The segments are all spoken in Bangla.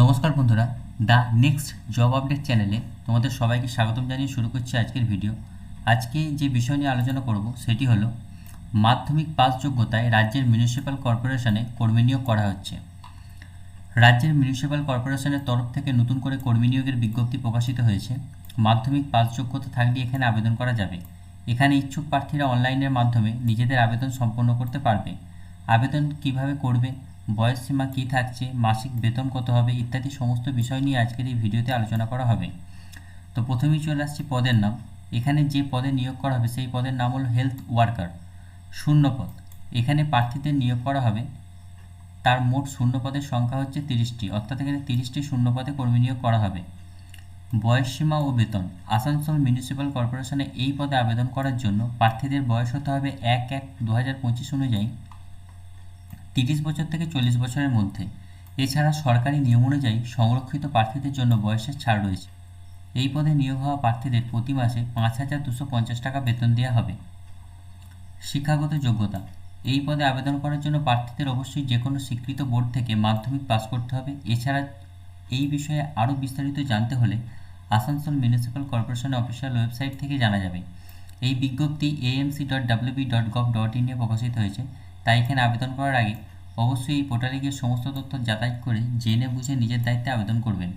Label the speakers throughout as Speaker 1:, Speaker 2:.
Speaker 1: নমস্কার বন্ধুরা, দ্য নেক্সট জব আপডেট চ্যানেলে তোমাদের সবাইকে স্বাগতম জানিয়ে শুরু করছি আজকের ভিডিও। আজকে যে বিষয় নিয়ে আলোচনা করব সেটি হলো, মাধ্যমিক পাস যোগ্যতায় রাজ্যের মিউনিসিপ্যাল কর্পোরেশনে কর্মী নিয়োগ করা হচ্ছে। রাজ্যের মিউনিসিপ্যাল কর্পোরেশনের তরফ থেকে নতুন করে কর্মী নিয়োগের বিজ্ঞপ্তি প্রকাশিত হয়েছে। মাধ্যমিক পাস যোগ্যতা থাকলে এখানে আবেদন করা যাবে। এখানে ইচ্ছুক প্রার্থীরা অনলাইনের মাধ্যমে নিজেদের আবেদন সম্পন্ন করতে পারবে। আবেদন কীভাবে করবে বয়স সীমা কী থাকছে, মাসিক বেতন কত হবে, ইত্যাদি সমস্ত বিষয় নিয়ে আজকের এই ভিডিওতে আলোচনা করা হবে। তো প্রথমেই চলে আসছি পদের নাম। এখানে যে পদে নিয়োগ করা হবে, সেই পদের নাম হলো হেলথ ওয়ার্কার শূন্য পদ। এখানে প্রার্থীদের নিয়োগ করা হবে, তার মোট শূন্য পদের সংখ্যা হচ্ছে তিরিশটি, অর্থাৎ এখানে তিরিশটি শূন্য পদে কর্মী নিয়োগ করা হবে। বয়সসীমা ও বেতন। আসানসোল মিউনিসিপ্যাল কর্পোরেশনে এই পদে আবেদন করার জন্য প্রার্থীদের বয়স হতে হবে এক এক দু অনুযায়ী। তিরিশ বছর থেকে চল্লিশ বছরের মধ্যে। এছাড়া সরকারি নিয়ম অনুযায়ী সংরক্ষিত প্রার্থীদের জন্য বয়সের ছাড় রয়েছে। এই পদে নিয়োগ হওয়া প্রার্থীদের প্রতি মাসে পাঁচ হাজার দুশো পঞ্চাশ টাকা বেতন দেওয়া হবে। শিক্ষাগত যোগ্যতা। এই পদে আবেদন করার জন্য প্রার্থীদের অবশ্যই যে কোনো স্বীকৃত বোর্ড থেকে মাধ্যমিক পাস করতে হবে। এছাড়া এই বিষয়ে আরও বিস্তারিত জানতে হলে আসানসোল মিউনিসিপ্যাল কর্পোরেশনের অফিসিয়াল ওয়েবসাইট থেকে জানা যাবে। এই বিজ্ঞপ্তি AMC dot WB dot gov dot ইনে প্রকাশিত হয়েছে। তাই এখানে আবেদন করার আগে অবশ্যই এই পোর্টালে গিয়ে সমস্ত তথ্য যাতায়াত করে জেনে বুঝে নিজের দায়িত্বে আবেদন করবেন।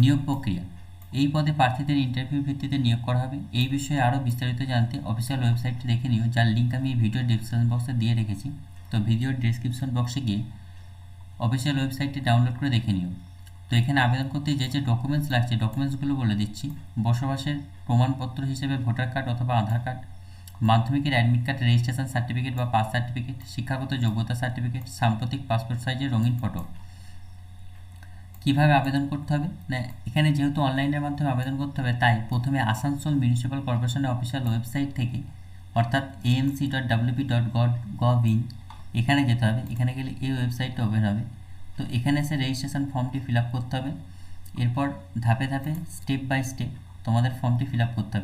Speaker 1: নিয়োগ প্রক্রিয়া। এই পদে প্রার্থীদের ইন্টারভিউ ভিত্তিতে নিয়োগ করা হবে। এই বিষয়ে আরও বিস্তারিত জানতে অফিসিয়াল ওয়েবসাইটটি দেখে নিও, যার লিঙ্ক আমি এই ভিডিওর ডিসক্রিপশন বক্সে দিয়ে রেখেছি। তো ভিডিওর ডিসক্রিপশন বক্সে গিয়ে অফিসিয়াল ওয়েবসাইটটি ডাউনলোড করে দেখে নিও। তো এখানে আবেদন করতে যে যে ডকুমেন্টস লাগছে ডকুমেন্টসগুলো বলে দিচ্ছি। বসবাসের প্রমাণপত্র হিসেবে ভোটার কার্ড অথবা আধার কার্ড মাধ্যমিকের অ্যাডমিট কার্ড রেজিস্ট্রেশন সার্টিফিকেট বা পাস সার্টিফিকেট শিক্ষাগত যোগ্যতা সার্টিফিকেট সাম্প্রতিক পাসপোর্ট সাইজের রঙিন ফটো কীভাবে আবেদন করতে হবে? না, এখানে যেহেতু অনলাইনের মাধ্যমে আবেদন করতে হবে, তাই প্রথমে আসানসোল মিউনিসিপ্যাল কর্পোরেশনের অফিসিয়াল ওয়েবসাইট থেকে, অর্থাৎ AMC dot WP dot gov gov in এখানে যেতে হবে। এখানে গেলে এই ওয়েবসাইটটা ওপেন হবে। তো এখানে এসে রেজিস্ট্রেশন ফর্মটি ফিল আপ করতে হবে। এরপর ধাপে ধাপে স্টেপ বাই স্টেপ তোমাদের ফর্মটি ফিল আপ করতে হবে।